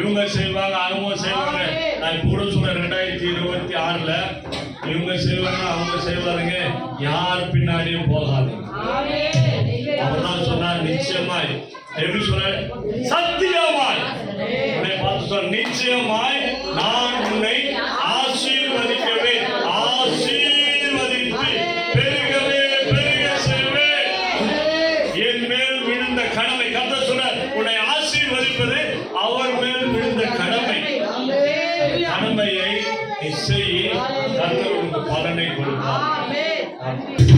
இவங்க செய்வாங்க அவங்க செய்வாங்க. நான் இப்போ சொல்றேன் ரெண்டாயிரத்தி இருபத்தி ஆறுல இவங்க செய்வாங்க அவங்க செய்வாருங்க. யார் பின்னாடியும் போகாது. அவர் சொன்னார் நிச்சயமாய். எப்படி சொன்னார்? சத்தியமாய். பார்த்து சொன்னார் நிச்சயமாய் Amen.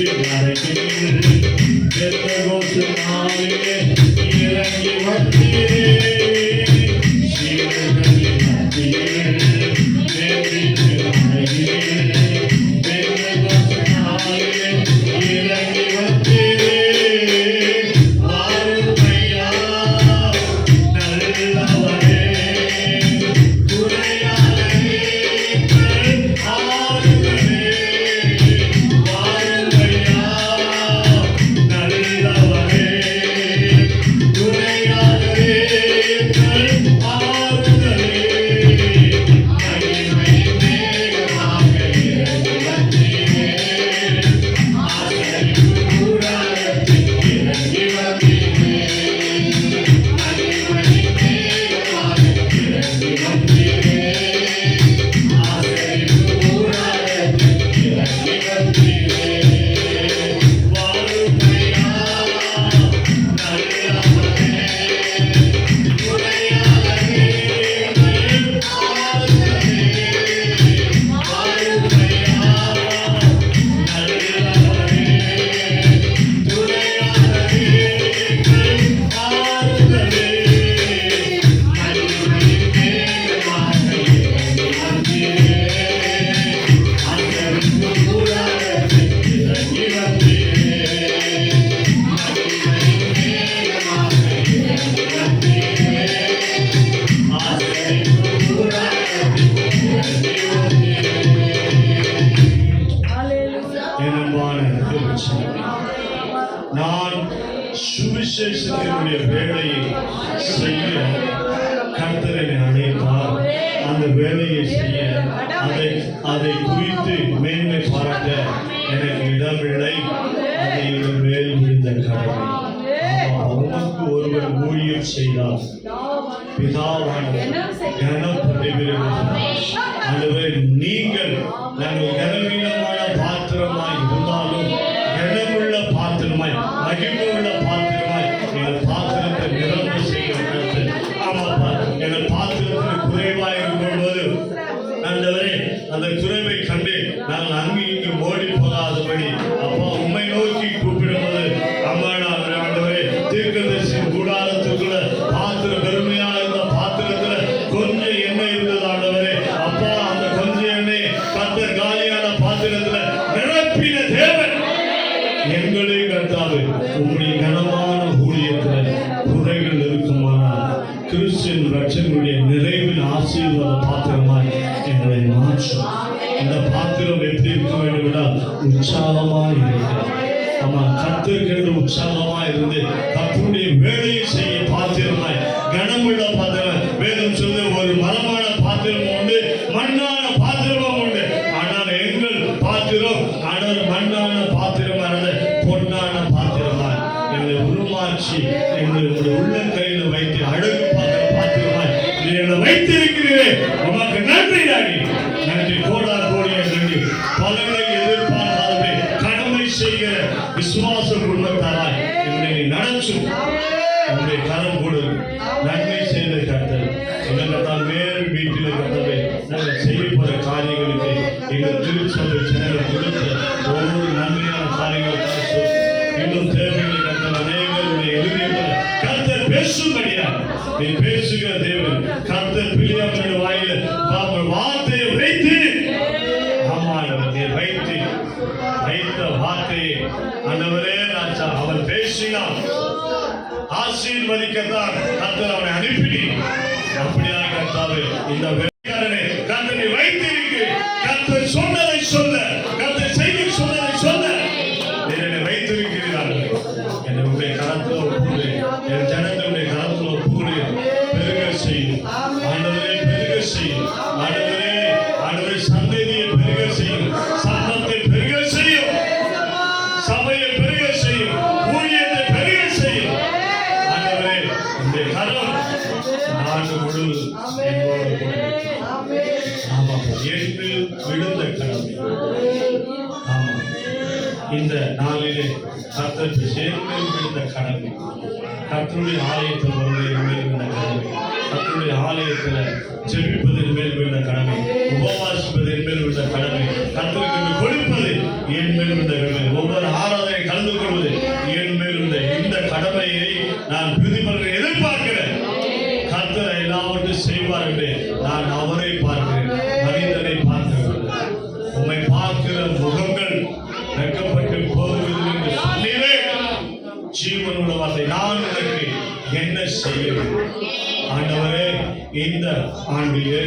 Yeah, yeah, yeah. எனக்கு இடமில்லை மேல் விழுந்த கடமை உமக்கு ஒருவர் ஊழியம் செய்தார். பிதாவான கனம் நீங்கள் நாங்கள் கனவீனமாக என்றால் உற்சாகமாய் நம்ம ஆமா கத்திருக்கின்ற இருந்து கத்துடைய வேலையை செய்ய பாத்திரமாய் கனமுள்ள பாத்திரம் வேதம் சொல்லு ஒரு மரமான பாத்திரம் உண்டு மண்ணான பாத்திரமும் உண்டு. ஆனால் எங்கள் பாத்திரம் ஆனால் மண்ணான பாத்திரமானது பொன்னான பாத்திரமாய். எங்களை உருமாற்றி எங்களை உள்ள கையில் வைத்து அழகு பார்க்கிற பாத்திரமாய் நீ என்னை வைத்திருக்கிறீர்கள் உனக்கு நன்றி டாடி. காரியங்களுக்கு எங்கள் திருச்சபை சேனல் கொடுத்த ஒவ்வொரு நன்மையான காரியங்களுக்காக இன்னும் தேவைகளை அநேகருடைய பேசும்படியா நீ பேசுகிற தேவன் கர்த்தர் பிள்ளையாமனுடைய வாயில வார்த்தையை வைத்து வைத்து வைத்த வார்த்தையை ஆண்டவரே ராஜா அவன் பேசினான் ஆசீர்வதிக்கத்தான் கர்த்தர் அவனை அனுப்பினேன் அப்படியா கர்த்தாவே இந்த என்று விழுந்த கடமை ஆமாம் இந்த நாளிலே கர்த்தருக்கு சேர்ந்து விழுந்த கடமை கர்த்தருடைய ஆலயத்தில் வருவதன் மேல் விழுந்த கடமை கர்த்தருடைய ஆலயத்தில் ஜெபிப்பதன் மேல் விழுந்த கடமை உபவாசிப்பது ஜீவனோட வார்த்தை நான் உனக்கு என்ன செய்ய ஆண்டவரே இந்த ஆண்டிலே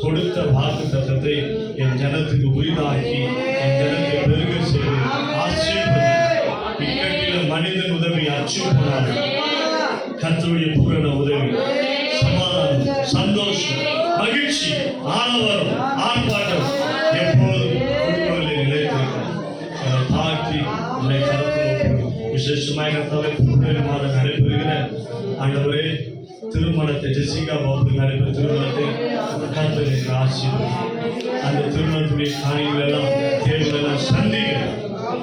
கொடுத்த வாக்கு தத்தத்தை என் ஜனத்துக்கு உரிதாக்கி என் ஜனத்தை பெருக செய்து ஆசீர்வதி இக்கட்டில மனிதன் உதவி அச்சு போனார் கர்த்தருடைய பூரண உதவி விசேஷமாக கர்த்தாவே பிப்ரவரி மாதம் நடைபெறுகிற ஆண்டவரே திருமணத்தை ஜெசிகா பாபு நடைபெற திருமணத்தை கர்த்தரை ஆசீர்வதி அந்த திருமணத்துடைய காரியங்கள் எல்லாம் தேவைகள் எல்லாம் சந்திக்க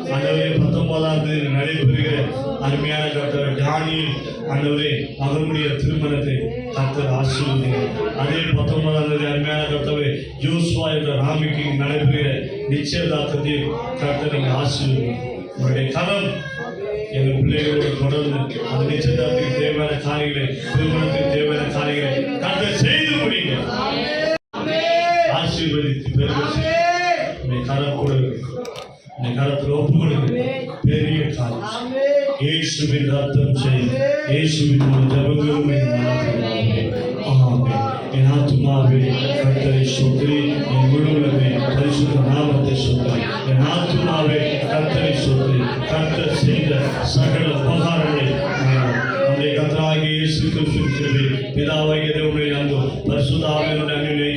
ஆண்டவரே பத்தொன்பதாம் தேதி நடைபெறுகிற அருமையான டாக்டர் டானியல் ஆண்டவரே அவருடைய திருமணத்தை கர்த்தர் ஆசீர்வதிங்க அதே பத்தொன்பதாம் தேதி அருமையான கர்த்தவை ஜோஸ்வா என்ற ராமிக்கு நடைபெறுகிற நிச்சயதார்த்தத்தில் கர்த்தர் நீங்கள் ஆசீர்வதிங்க உங்களுடைய கரம் எங்கள் பிள்ளைகளோடு தொடர்ந்து அந்த நிச்சயதார்த்தத்துக்கு தேவையான காரியங்களை திருமணத்துக்கு தேவையான காரியங்களை கர்த்தர் செய்து முடிங்க ஆசீர்வதித்து பெருக உன்னை கரம் கொடுங்க. உன்னை கரத்தில் ஒப்பு கொடுங்க. பெரிய காரியம். இயேசுவின் ரத்தம் செய்யும் இயேசுவின் ஜபங்களும் ஆத்துமாவே கர்த்தரை சொத்திரி என் முழுவதுமே பரிசுத்த நாமத்தை சொத்திரி என் ஆத்துமாவே கர்த்தரை சொத்திரி கர்த்தர் செய்த சகல உபகாரங்களை நம்முடைய கர்த்தராகிய இயேசு கிறிஸ்துவின் பிதாவாகிய தேவனுடைய அன்பு பரிசுத்த ஆவியானவருடைய